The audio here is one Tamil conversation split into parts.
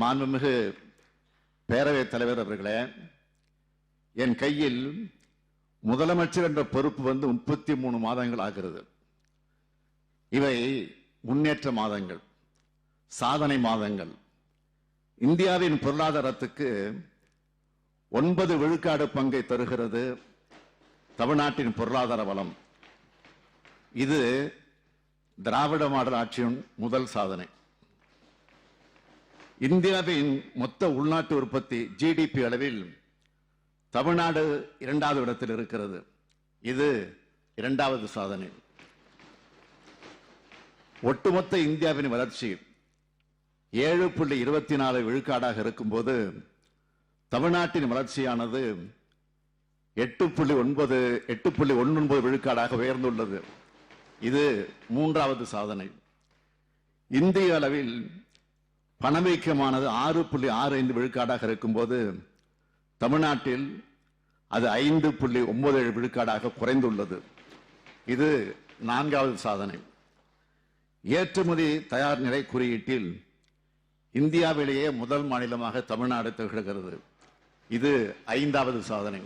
மாண்புமிகு பேரவைத் தலைவர் அவர்களே என் கையில் முதலமைச்சர் என்ற பொறுப்பு வந்து முப்பத்தி மூணு மாதங்கள் ஆகிறது. இவை முன்னேற்ற மாதங்கள் சாதனை மாதங்கள். இந்தியாவின் பொருளாதாரத்துக்கு ஒன்பது விழுக்காடு பங்கை தருகிறது தமிழ்நாட்டின் பொருளாதார வளம். இது திராவிட மாடல் ஆட்சியின் முதல் சாதனை. இந்தியாவின் மொத்த உள்நாட்டு உற்பத்தி ஜிடிபி அளவில் தமிழ்நாடு இரண்டாவது இடத்தில் இருக்கிறது. இது இரண்டாவது சாதனை. ஒட்டுமொத்த இந்தியாவின் வளர்ச்சி ஏழு புள்ளி இருபத்தி நாலு விழுக்காடாக இருக்கும்போது தமிழ்நாட்டின் வளர்ச்சியானது எட்டு புள்ளி ஒன்பது எட்டு புள்ளி ஒன்பது விழுக்காடாக உயர்ந்துள்ளது. இது மூன்றாவது சாதனை. இந்திய அளவில் பணவீக்கமானது ஆறு புள்ளி ஆறு ஐந்து விழுக்காடாக இருக்கும்போது தமிழ்நாட்டில் அது ஐந்து புள்ளி ஒன்பது ஏழு விழுக்காடாக குறைந்துள்ளது. இது நான்காவது சாதனை. ஏற்றுமதி தயார் நிலை குறியீட்டில் இந்தியாவிலேயே முதல் மாநிலமாக தமிழ்நாடு திகழ்கிறது. இது ஐந்தாவது சாதனை.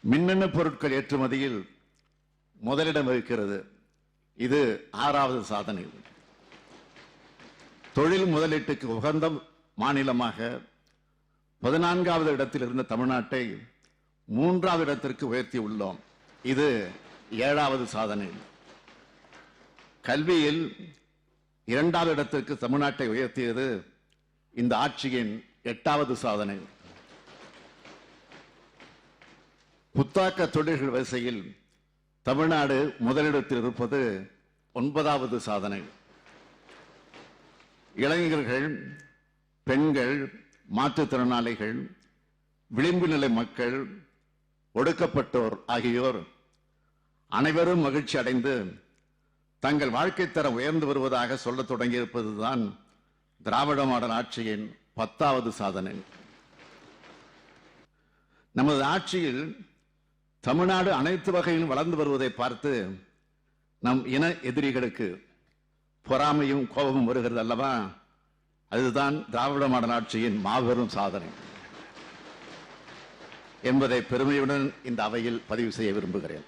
மின்னணு பொருட்கள் ஏற்றுமதியில் முதலிடம் இருக்கிறது இது ஆறாவது சாதனை. தொழில் முதலீட்டுக்கு உகந்த மாநிலமாக பதினான்காவது இடத்தில் இருந்த தமிழ்நாட்டை மூன்றாவது இடத்திற்கு உயர்த்தி உள்ளோம். இது ஏழாவது சாதனை. கல்வியில் இரண்டாவது இடத்திற்கு தமிழ்நாட்டை உயர்த்தியது இந்த ஆட்சியின் எட்டாவது சாதனை. புத்தாக்க தொழில்கள் வரிசையில் தமிழ்நாடு முதலிடத்தில் இருப்பது ஒன்பதாவது சாதனை. இளைஞர்கள் பெண்கள் மாற்றுத்திறனாளிகள் விளிம்பு நிலை மக்கள் ஒடுக்கப்பட்டோர் ஆகியோர் அனைவரும் மகிழ்ச்சி அடைந்து தங்கள் வாழ்க்கை தரம் உயர்ந்து வருவதாக சொல்ல தொடங்கியிருப்பதுதான் திராவிட மாடல் ஆட்சியின் பத்தாவது சாதனை. நமது ஆட்சியில் தமிழ்நாடு அனைத்து வகையிலும் வளர்ந்து வருவதை பார்த்து நம் இன எதிரிகளுக்கு பொறாமையும் கோபமும் வருகிறது அல்லவா? அதுதான் திராவிட மாடல் ஆட்சியின் மாபெரும் சாதனை. என்பதை பெருமையுடன் இந்த அவையில் பதிவு செய்ய விரும்புகிறேன்.